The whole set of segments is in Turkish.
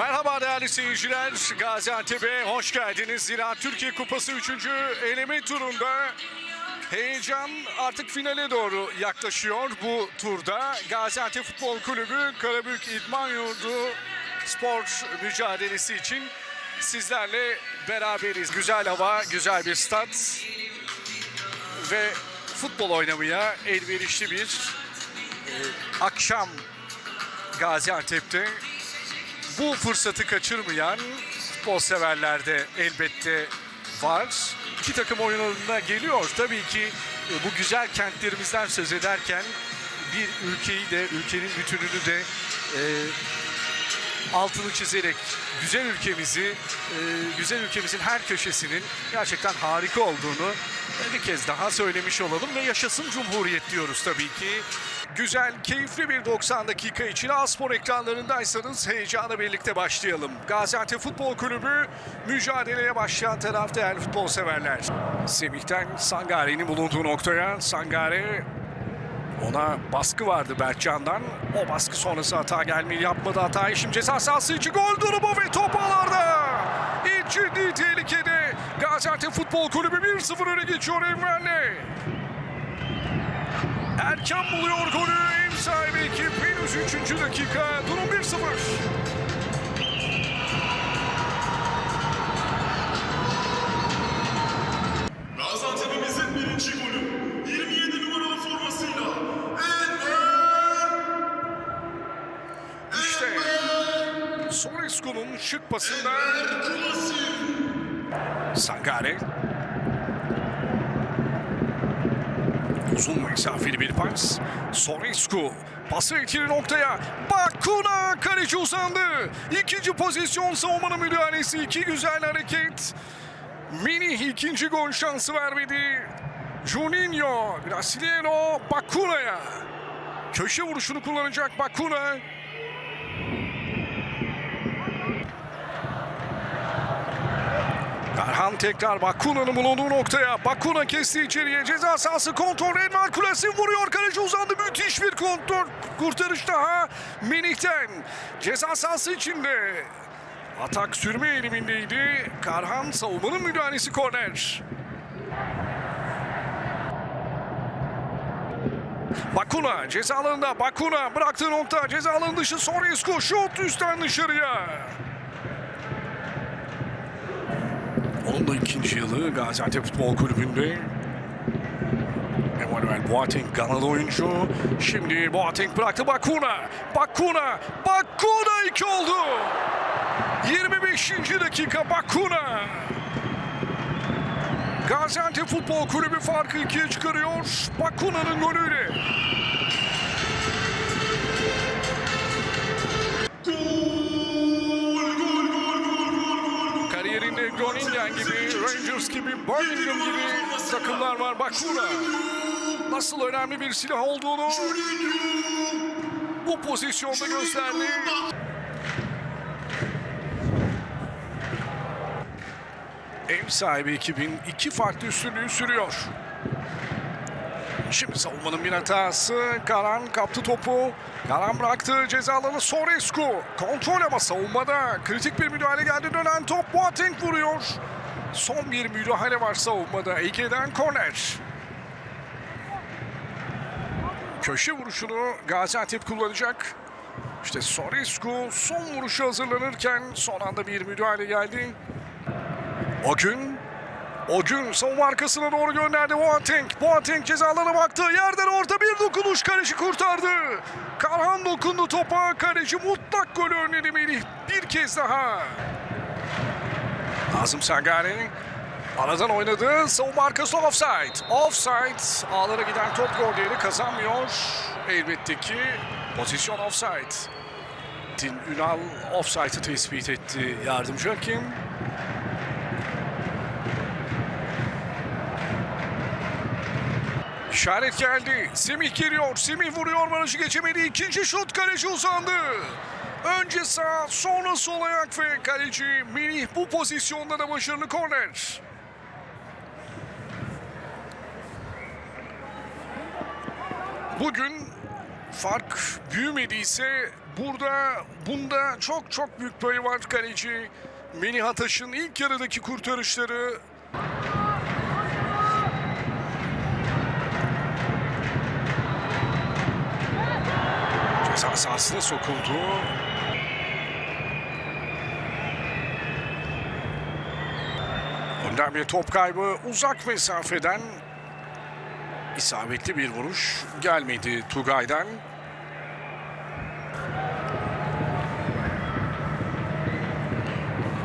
Merhaba değerli seyirciler. Gaziantep'e hoş geldiniz. Zira Türkiye Kupası 3. eleme turunda heyecan artık finale doğru yaklaşıyor bu turda. Gaziantep Futbol Kulübü Karabük İdman Yurdu spor mücadelesi için sizlerle beraberiz. Güzel hava, güzel bir stat ve futbol oynamaya elverişli bir e, akşam Gaziantep'te bu fırsatı kaçırmayan futbol severler de elbette var. İki takım oyunlarına geliyor. Tabii ki e, bu güzel kentlerimizden söz ederken bir ülkeyi de, ülkenin bütününü de e, altını çizerek güzel ülkemizi, e, güzel ülkemizin her köşesinin gerçekten harika olduğunu bir kez daha söylemiş olalım ve yaşasın Cumhuriyet diyoruz tabii ki. Güzel, keyifli bir 90 dakika için Aspor ekranlarındaysanız heyecanla birlikte başlayalım. Gaziantep Futbol Kulübü mücadeleye başlayan taraf değerli futbol severler. Semih'ten Sangare'nin bulunduğu noktaya Sangare ona baskı vardı Berkcan'dan. O baskı sonrası hata gelmeyi yapmadı. Hatayı şimdi ceza sahası içi gol durumu ve top ağlarda. İlk ciddi tehlikede Gaziantep Futbol Kulübü 1-0 öne geçiyor Enver'le. Erken buluyor golü ev sahibi ekip henüz 3. dakika durum 1-0. Gaziantep'imizin birinci golü 27 numaralı formasıyla Enver İşte Sorescu'nun şık pasında Sangare. Uzun mesafeli bir pas. Sorescu pası ikili noktaya. Bakuna kaleci uzandı. İkinci pozisyon savunmanın müdahalesi. iki güzel hareket. Mini ikinci gol şansı vermedi. Juninho, Brasileiro, Bakuna'ya. Köşe vuruşunu kullanacak Bakuna. Karhan tekrar Bakuna'nın bulunduğu noktaya. Bakuna kesti içeriye. Ceza sahası kontrol. Enver Kulesi vuruyor. Kaleci uzandı. Müthiş bir kontrol. Kurtarış daha. Minik'ten. Ceza sahası içinde. Atak sürme eğilimindeydi. Karhan savunmanın müdahalesi korner. Bakuna ceza alanında. Bakuna bıraktığı nokta. Ceza alanı dışı. Sorescu şut üstten dışarıya. Onun da ikinci yılı Gaziantep Futbol Kulübü'nde. Emmanuel Boateng Ganalı oyuncu. Şimdi Boateng bıraktı Bakuna. Bakuna. Bakuna 2 oldu. 25. dakika Bakuna. Gaziantep Futbol Kulübü farkı ikiye çıkarıyor. Bakuna'nın golüyle. Gibi, Birmingham gibi takımlar var. Bakuna nasıl önemli bir silah olduğunu bu pozisyonda gösterdi. Ev sahibi ekibin iki farklı üstünlüğü sürüyor. Şimdi savunmanın bir hatası. Karan kaptı topu. Karan bıraktı cezalarını Sorescu. Kontrol ama savunmada. Kritik bir müdahale geldi. Dönen top Boateng vuruyor. Son bir müdahale var savunmada. Ege'den korner. Köşe vuruşunu Gaziantep kullanacak. İşte Sorescu son vuruşu hazırlanırken son anda bir müdahale geldi. O gün o gün savunma arkasına doğru gönderdi Boateng. Boateng cezalarına baktı. Yerden orta bir dokunuş kaleci kurtardı. Karhan dokundu topa. Kaleci mutlak golü önledi Melih. Bir kez daha. Nazım Sangare aradan oynadı. Savunma arkası offside. Offside. Ağlara giden top gol değeri kazanmıyor. Elbette ki pozisyon offside. Din Ünal offside'ı tespit etti yardımcı hakem. İşaret geldi. Semih giriyor. Semih vuruyor. Barajı geçemedi. İkinci şut kaleci uzandı. Önce sağ sonra sol ayak ve kaleci Melih bu pozisyonda da başarılı korner. Bugün fark büyümediyse burada bunda çok çok büyük payı var kaleci. Melih Ataş'ın ilk yarıdaki kurtarışları ceza sahasına sokuldu. Önden bir top kaybı uzak mesafeden isabetli bir vuruş gelmedi Tugay'dan.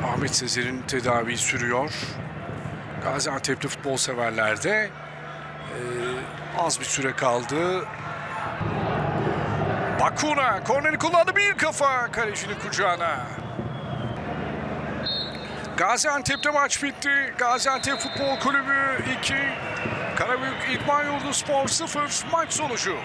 Ahmet Sezer'in tedavi sürüyor. Gaziantep'li futbol severlerde az bir süre kaldı. Bakuna korneri kullandı bir kafa kalecinin kucağına. Gaziantep'te maç bitti. Gaziantep Futbol Kulübü 2, Karabük İdman Yurdu Spor 0 maç sonucu.